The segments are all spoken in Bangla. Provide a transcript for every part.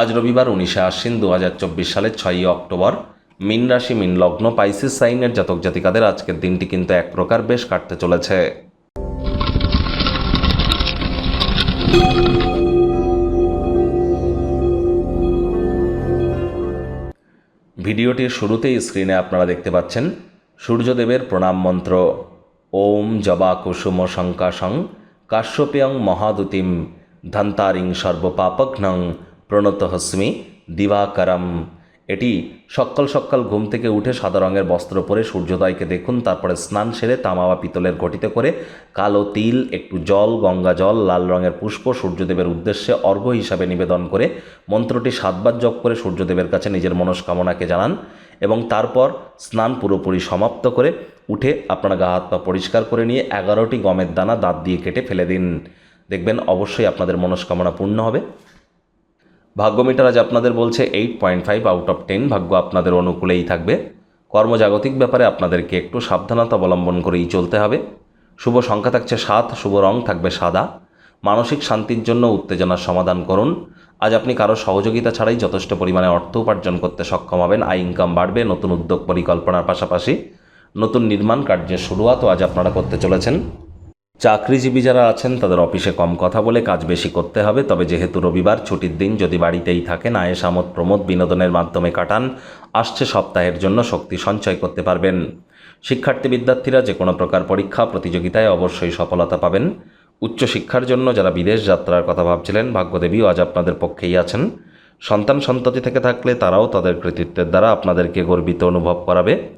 আজ রবিবার উনিশে আশ্বিন দু হাজার চব্বিশ সালের ছয়ই অক্টোবর। মিন রাশি, মিন লগ্ন, পাইসিস সাইনের জাতক জাতিকাদের আজকের দিনটি কিন্তু এক প্রকার বেশ কাটতে চলেছে। ভিডিওটির শুরুতেই স্ক্রিনে আপনারা দেখতে পাচ্ছেন সূর্যদেবের প্রণাম মন্ত্র। ওম জবা কুসুম শঙ্কাশং কাশ্যপেয়ং মহাদুতিম ধন্তারিং সর্বপাপঘ্নং প্রণত হস্মি, দিবাকরম। এটি সকাল সকাল ঘুম থেকে উঠে সাদা রঙের বস্ত্র পরে সূর্যোদয়কে দেখুন, তারপরে স্নান সেরে তামা বা পিতলের ঘটিতে করে কালো তিল, একটু জল, গঙ্গা জল, লাল রঙের পুষ্প সূর্যদেবের উদ্দেশ্যে অর্ঘ্য হিসাবে নিবেদন করে মন্ত্রটি সাতবার জপ করে সূর্যদেবের কাছে নিজের মনস্কামনাকে জানান এবং তারপর স্নান পুরোপুরি সমাপ্ত করে উঠে আপনারা গা হাত পা পরিষ্কার করে নিয়ে এগারোটি গমের দানা দাঁত দিয়ে কেটে ফেলে দিন। দেখবেন অবশ্যই আপনাদের মনস্কামনা পূর্ণ হবে। ভাগ্য মিটার আজ আপনাদের বলছে eight point five out of ten ভাগ্য আপনাদের অনুকূলেই থাকবে। কর্মজাগতিক ব্যাপারে আপনাদেরকে একটু সাবধানতা অবলম্বন করেই চলতে হবে। শুভ সংখ্যা থাকছে সাত, শুভ রং থাকবে সাদা। মানসিক শান্তির জন্য উত্তেজনার সমাধান করুন। আজ আপনি কারও সহযোগিতা ছাড়াই যথেষ্ট পরিমাণে অর্থ উপার্জন করতে সক্ষম হবেন। আয় ইনকাম বাড়বে, নতুন উদ্যোগ পরিকল্পনার পাশাপাশি নতুন নির্মাণ কার্যের শুরুয়াতও আজ আপনারা করতে চলেছেন। চাকরিজীবী যারা আছেন, তাদের অফিসে কম কথা বলে কাজ বেশি করতে হবে। তবে যেহেতু রবিবার, ছুটির দিন যদি বাড়িতেই থাকেন আয়েস আমোদ প্রমোদ বিনোদনের মাধ্যমে কাটান। আসছে সপ্তাহের জন্য শক্তি সঞ্চয় করতে পারবেন। শিক্ষার্থী বিদ্যার্থীরা যে কোনো প্রকার পরীক্ষা, প্রতিযোগিতায় অবশ্যই সফলতা পাবেন। উচ্চশিক্ষার জন্য যারা বিদেশ যাত্রার কথা ভাবছিলেন, ভাগ্যদেবীও আজ আপনাদের পক্ষেই আছেন। সন্তান সন্ততি থেকে থাকলে তারাও তাদের কৃতিত্বের দ্বারা আপনাদেরকে গর্বিত অনুভব করাবে।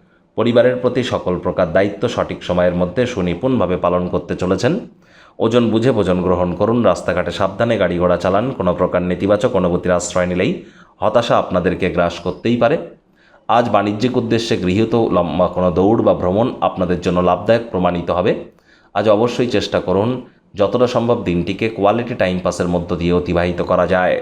পরিবারের প্রতি সকল প্রকার দায়িত্ব সঠিক সময়ের মধ্যে সুনিপুণভাবে পালন করতে চলেছেন। ওজন বুঝে ভোজন গ্রহণ করুন, রাস্তাঘাটে সাবধানে গাড়ি ঘোড়া চালান, কোনো প্রকার নেতিবাচক অনুভূতির আশ্রয় নিলেই হতাশা আপনাদেরকে গ্রাস করতেই পারে। আজ বাণিজ্যিক উদ্দেশ্যে গৃহীত লম্বা কোনো দৌড় বা ভ্রমণ আপনাদের জন্য লাভদায়ক প্রমাণিত হবে। আজ অবশ্যই চেষ্টা করুন, যতটা সম্ভব দিনটিকে কোয়ালিটি টাইম পাসের মধ্য দিয়ে অতিবাহিত করা যায়।